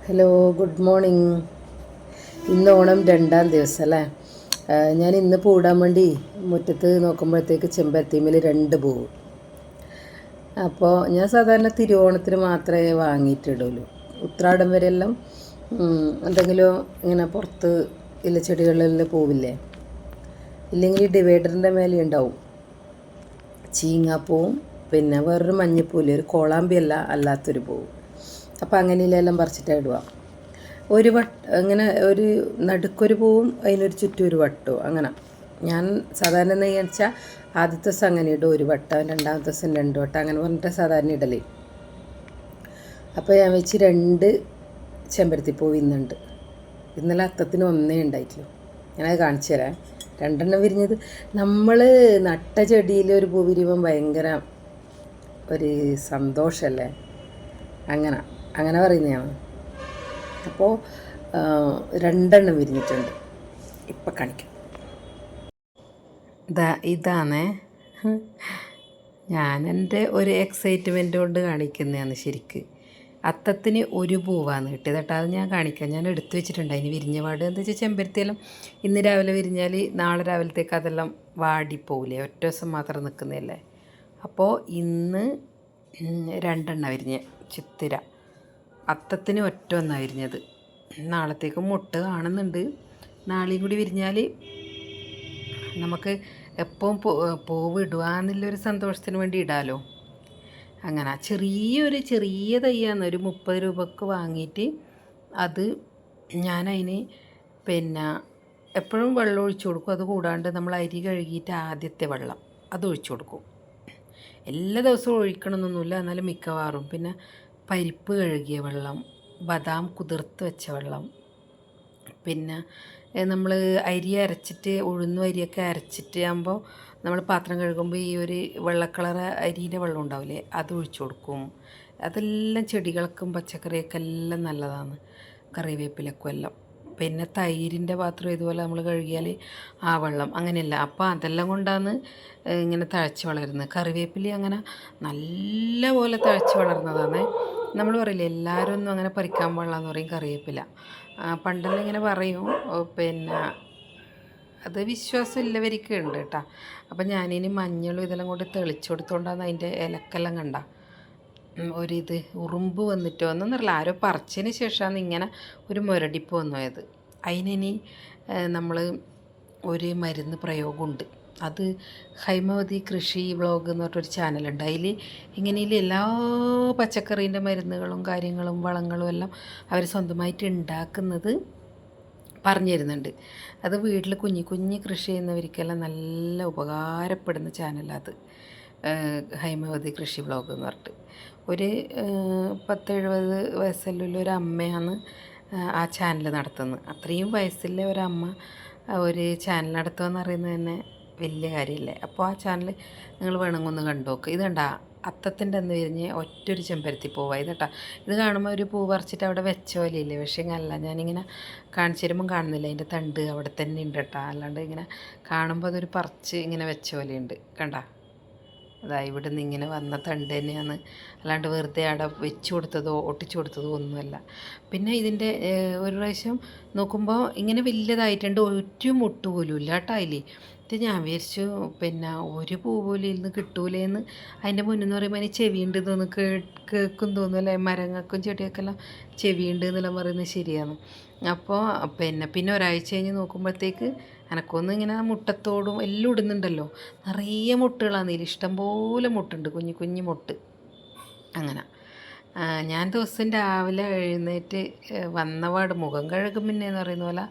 Hello good morning ഇന്ന് ഓണം രണ്ടാം ദിവസം അല്ലേ? ഞാൻ ഇന്ന് പൂടാൻ വേണ്ടി മുറ്റത്ത് നോക്കുമ്പോഴത്തേക്ക് ചെമ്പരത്തിമേൽ രണ്ട് പൂവ് അപ്പോൾ ഞാൻ സാധാരണ തിരുവോണത്തിന് മാത്രമേ വാങ്ങിയിട്ടിടുള്ളൂ ഉത്രാടം വരെയെല്ലാം എന്തെങ്കിലും ഇങ്ങനെ പുറത്ത് ഇലച്ചെടികളിലെല്ലാം പൂവില്ലേ? ഇല്ലെങ്കിൽ ഡിവൈഡറിന്റെ മേലെ ഉണ്ടാവും. ചീങ്ങാപ്പൂവും പിന്നെ വേറൊരു മഞ്ഞപ്പൂവില്ലേ? ഒരു കോളാമ്പിയല്ല അല്ലാത്തൊരു പൂവ് അപ്പോൾ അങ്ങനെയെല്ലാം പറിച്ചിട്ട് ഇടുക. ഒരു വട്ട് അങ്ങനെ ഒരു നടുക്കൊരു പൂവും അതിനൊരു ചുറ്റും ഒരു വട്ടവും. അങ്ങനെ. ഞാൻ സാധാരണ എന്ന് വെച്ചാൽ ആദ്യത്തെ ദിവസം അങ്ങനെ ഇടും. ഒരു വട്ടം രണ്ടാമത്തെ ദിവസം രണ്ട് വട്ടം അങ്ങനെ പറഞ്ഞിട്ട് സാധാരണ ഇടലേ. അപ്പോൾ ഞാൻ വെച്ച് രണ്ട് ചെമ്പരത്തിപ്പൂവ് ഇന്നുണ്ട് ഇന്നലെ അത്തത്തിന് ഒന്നേ ഉണ്ടായിട്ടുള്ളൂ. ഞാനത് കാണിച്ചു തരാം. രണ്ടെണ്ണം വിരിഞ്ഞത് നമ്മൾ നട്ട ചെടിയിൽ ഒരു പൂ വിരിയുമ്പം ഭയങ്കര ഒരു സന്തോഷമല്ലേ അങ്ങനെ. അങ്ങനെ പറയുന്നതാണ്. അപ്പോൾ രണ്ടെണ്ണം വിരിഞ്ഞിട്ടുണ്ട്. ഇപ്പം കാണിക്കാം. ഇതാ ഇതാണ്. ഞാൻ ഒരു എക്സൈറ്റ്മെന്റ് കൊണ്ട് കാണിക്കുന്നതാണ് ശരിക്ക്. അത്തത്തിന് ഒരു പൂവാണ് കിട്ടിയത് കേട്ടോ. അത് ഞാൻ കാണിക്കാം. ഞാൻ എടുത്തു വെച്ചിട്ടുണ്ട്. അതിന് വിരിഞ്ഞ പാട് എന്താ വെച്ചാൽ ചെമ്പരത്തിയെല്ലാം ഇന്ന് രാവിലെ വിരിഞ്ഞാൽ നാളെ രാവിലത്തേക്ക് അതെല്ലാം വാടിപ്പോവില്ലേ ഒറ്റ ദിവസം മാത്രം നിൽക്കുന്നതല്ലേ അപ്പോൾ ഇന്ന് രണ്ടെണ്ണ വിരിഞ്ഞ. ചിത്തിര. അത്തത്തിന് ഒറ്റ ഒന്നായിരുന്നത്. നാളത്തേക്ക് മുട്ട കാണുന്നുണ്ട്. നാളെയും കൂടി വിരിഞ്ഞാൽ നമുക്ക് എപ്പോഴും പൂവ് ഇടുക എന്നുള്ളൊരു സന്തോഷത്തിന് വേണ്ടി ഇടാലോ. അങ്ങനെ ചെറിയൊരു ചെറിയ തയ്യാന്ന് ഒരു മുപ്പത് രൂപക്ക് വാങ്ങിയിട്ട് അത് ഞാനതിന് പിന്നെ എപ്പോഴും വെള്ളം ഒഴിച്ചു കൊടുക്കും. അത് കൂടാണ്ട് നമ്മൾ അരി കഴുകിയിട്ട് ആദ്യത്തെ വെള്ളം അത് ഒഴിച്ചു കൊടുക്കും. എല്ലാ ദിവസവും ഒഴിക്കണമെന്നൊന്നുമില്ല. എന്നാലും മിക്കവാറും. പിന്നെ പരിപ്പ് കഴുകിയ വെള്ളം ബദാം കുതിർത്ത് വെച്ച വെള്ളം പിന്നെ നമ്മൾ അരി അരച്ചിട്ട് ഉഴുന്നും അരിയൊക്കെ അരച്ചിട്ട് ആകുമ്പോൾ നമ്മൾ പാത്രം കഴുകുമ്പോൾ ഈ ഒരു വെള്ളക്കളർ കളർ അരിയുടെ വെള്ളം ഉണ്ടാവില്ലേ അത് ഒഴിച്ചു കൊടുക്കും. അതെല്ലാം ചെടികൾക്കും പച്ചക്കറിയൊക്കെ എല്ലാം നല്ലതാണ്. കറിവേപ്പിലക്കും എല്ലാം. പിന്നെ തൈരിന്റെ പാത്രം ഇതുപോലെ നമ്മൾ കഴുകിയാൽ ആ വെള്ളം. അങ്ങനെയല്ല. അപ്പോൾ അതെല്ലാം കൊണ്ടാണ് ഇങ്ങനെ തഴച്ച് വളരുന്നത്. കറിവേപ്പില അങ്ങനെ നല്ല പോലെ തഴച്ച് വളർന്നതാണ്. നമ്മൾ പറയില്ല എല്ലാവരും ഒന്നും അങ്ങനെ പറിക്കാൻ പാടില്ലെന്ന് പറയും കറിവേപ്പില. പണ്ടെല്ലാം ഇങ്ങനെ പറയും. പിന്നെ അത് വിശ്വാസം ഇല്ലവർക്ക് ഉണ്ട് കേട്ടോ. അപ്പം ഞാനിനി മഞ്ഞളും ഇതെല്ലാം കൊണ്ട് തെളിച്ചു കൊടുത്തോണ്ടാന്ന് അതിന്റെ ഇലക്കെല്ലാം കണ്ട. ഒരിത് ഉറുമ്പ് വന്നിട്ടോ എന്നൊന്നറിയില്ല ആരോ പറിച്ചതിന് ശേഷമാണ് ഇങ്ങനെ ഒരു മുരടിപ്പ് വന്നു പോയത്. അതിനി നമ്മൾ ഒരു മരുന്ന് പ്രയോഗമുണ്ട്. അത് ഹൈമവതി കൃഷി വ്ളോഗ് എന്ന് പറഞ്ഞൊരു ചാനലുണ്ട്. അതിൽ ഇങ്ങനെയുള്ള എല്ലാ പച്ചക്കറീന്റെ മരുന്നുകളും കാര്യങ്ങളും വളങ്ങളും എല്ലാം അവർ സ്വന്തമായിട്ട് ഉണ്ടാക്കുന്നത് പറഞ്ഞു തരുന്നുണ്ട് അത് വീട്ടിൽ കുഞ്ഞി കുഞ്ഞി കൃഷി ചെയ്യുന്നവർക്കെല്ലാം നല്ല ഉപകാരപ്പെടുന്ന ചാനലത് ഹൈമവതി കൃഷി വ്ളോഗ് എന്ന് പറഞ്ഞിട്ട്. ഒരു പത്തെഴുപത് വയസ്സുള്ള ഒരു അമ്മയാണ് ആ ചാനൽ നടത്തുന്നത്. അത്രയും വയസ്സിലെ ഒരമ്മ ഒരു ചാനൽ നടത്തുക എന്ന് പറയുന്നത് തന്നെ വലിയ കാര്യമല്ലേ? അപ്പോൾ ആ ചാനൽ നിങ്ങൾ വേണമെങ്കിൽ ഒന്ന് കണ്ടു ഇതുണ്ട അത്തത്തിന്റെ അന്ന് വിരിഞ്ഞ് ഒറ്റൊരു ചെമ്പരത്തി പോവാ. കേട്ടോ ഇത് കാണുമ്പോൾ ഒരു പൂ പറിച്ചിട്ട് അവിടെ വെച്ച പോലെയില്ലേ? പക്ഷേ അല്ല ഞാനിങ്ങനെ കാണിച്ചു തരുമ്പം കാണുന്നില്ല. അതിന്റെ തണ്ട് അവിടെ തന്നെ ഉണ്ട് കേട്ടോ. അല്ലാണ്ട് ഇങ്ങനെ കാണുമ്പോൾ അതൊരു പറിച്ച് ഇങ്ങനെ വെച്ച പോലെയുണ്ട്. കണ്ട? അതാ ഇവിടെ നിന്ന് ഇങ്ങനെ വന്ന തണ്ട് തന്നെയാണ്. അല്ലാണ്ട് വെറുതെ അവിടെ വെച്ച് കൊടുത്തതോ ഒട്ടിച്ചു കൊടുത്തതോ ഒന്നുമല്ല. പിന്നെ ഇതിന്റെ ഒരു പ്രാവശ്യം നോക്കുമ്പോൾ ഇങ്ങനെ വലിയതായിട്ടുണ്ട് ഒരു മുട്ട് പോലും ഇല്ല കേട്ടോ അതിൽ ഇത് ഞാൻ വിചാരിച്ചു പിന്നെ ഒരു പൂ പോലും ഇരുന്ന് കിട്ടൂലേന്ന് അതിന്റെ മുന്നെന്ന് പറയുമ്പോൾ അതിന് ചെവിയുണ്ട് തോന്നുന്നു. കേ കേൾക്കും തോന്നുന്നു അല്ലേ? മരങ്ങൾക്കും ചെടിയൊക്കെല്ലാം ചെവിയുണ്ട് എന്നെല്ലാം പറയുന്നത് ശരിയാണ്. അപ്പോൾ പിന്നെ പിന്നെ ഒരാഴ്ച കഴിഞ്ഞ് നോക്കുമ്പോഴത്തേക്ക് എനക്കൊന്നും ഇങ്ങനെ മുട്ടത്തോടും എല്ലാം ഇടുന്നുണ്ടല്ലോ. നിറയെ മുട്ടുകളാണ്. ഇതിൽ ഇഷ്ടംപോലെ മുട്ടുണ്ട്. കുഞ്ഞു കുഞ്ഞു മുട്ട്. അങ്ങനെ. ഞാൻ ദിവസം രാവിലെ എഴുന്നേറ്റ് വന്ന വന്നപാട് മുഖം കഴുകും പിന്നെ എന്ന് പറയുന്ന പോലെ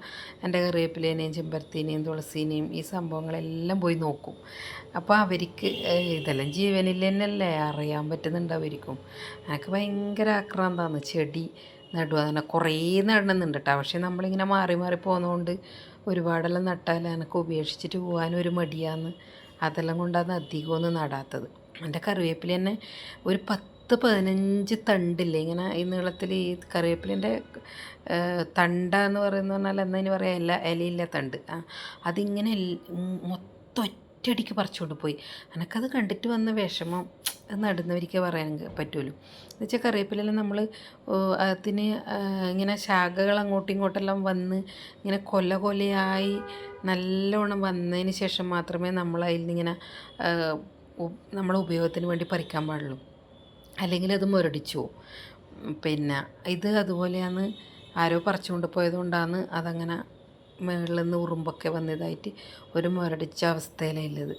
എന്റെ കറിവേപ്പിലേനെയും ചെമ്പരത്തിനേയും തുളസീനെയും ഈ സംഭവങ്ങളെല്ലാം പോയി നോക്കും. അപ്പോൾ അവർക്ക് ഇതെല്ലാം ജീവനിൽ തന്നെയല്ലേ അറിയാൻ പറ്റുന്നുണ്ട് അവർക്കും. എനിക്ക് ഭയങ്കര ആക്രാന്താണ് ചെടി നടുക അങ്ങനെ കുറേ നടണമെന്നുണ്ട് കേട്ടോ. പക്ഷേ നമ്മളിങ്ങനെ മാറി മാറി പോകുന്നതുകൊണ്ട് ഒരുപാടെല്ലാം നട്ടാൽ എനിക്ക് ഉപേക്ഷിച്ചിട്ട് പോകാൻ ഒരു മടിയാന്ന്. അതെല്ലാം കൊണ്ടാണ് അധികമൊന്നും നടാത്തത്. എന്റെ കറിവേപ്പില തന്നെ ഒരു പത്ത് പതിനഞ്ച് തണ്ടില്ലേ? ഇങ്ങനെ ഈ നീളത്തിൽ ഈ കറിവേപ്പിലിന്റെ തണ്ട എന്ന് പറയുന്ന പറഞ്ഞാൽ എന്നതിന് പറയാം? എല്ലാ ഇലയില്ല തണ്ട്. ആ അതിങ്ങനെ മൊത്തം ഒറ്റ ഒറ്റയടിക്ക് പറിച്ചുകൊണ്ട് പോയി. എനിക്കത് കണ്ടിട്ട് വന്ന വിഷമം നടുന്നവർക്ക് പറയാൻ പറ്റുമല്ലോ എന്ന് വെച്ചാൽ കറിവേപ്പിലെല്ലാം നമ്മൾ അതിന് ഇങ്ങനെ ശാഖകൾ അങ്ങോട്ടും ഇങ്ങോട്ടെല്ലാം വന്ന് ഇങ്ങനെ കൊല കൊലയായി നല്ലോണം വന്നതിന് ശേഷം മാത്രമേ നമ്മൾ അതിൽ നിന്നിങ്ങനെ നമ്മളെ ഉപയോഗത്തിന് വേണ്ടി പറിക്കാൻ പാടുള്ളൂ. അല്ലെങ്കിൽ അത് മുരടിച്ചു. പിന്നെ ഇത് അതുപോലെയാണ് ആരോ പറിച്ചുകൊണ്ട് പോയതുകൊണ്ടാണ് അതങ്ങനെ മുകളിൽ നിന്ന് ഉറുമ്പൊക്കെ വന്നതായിട്ട് ഒരു മുരടിച്ച അവസ്ഥയിലുള്ളത്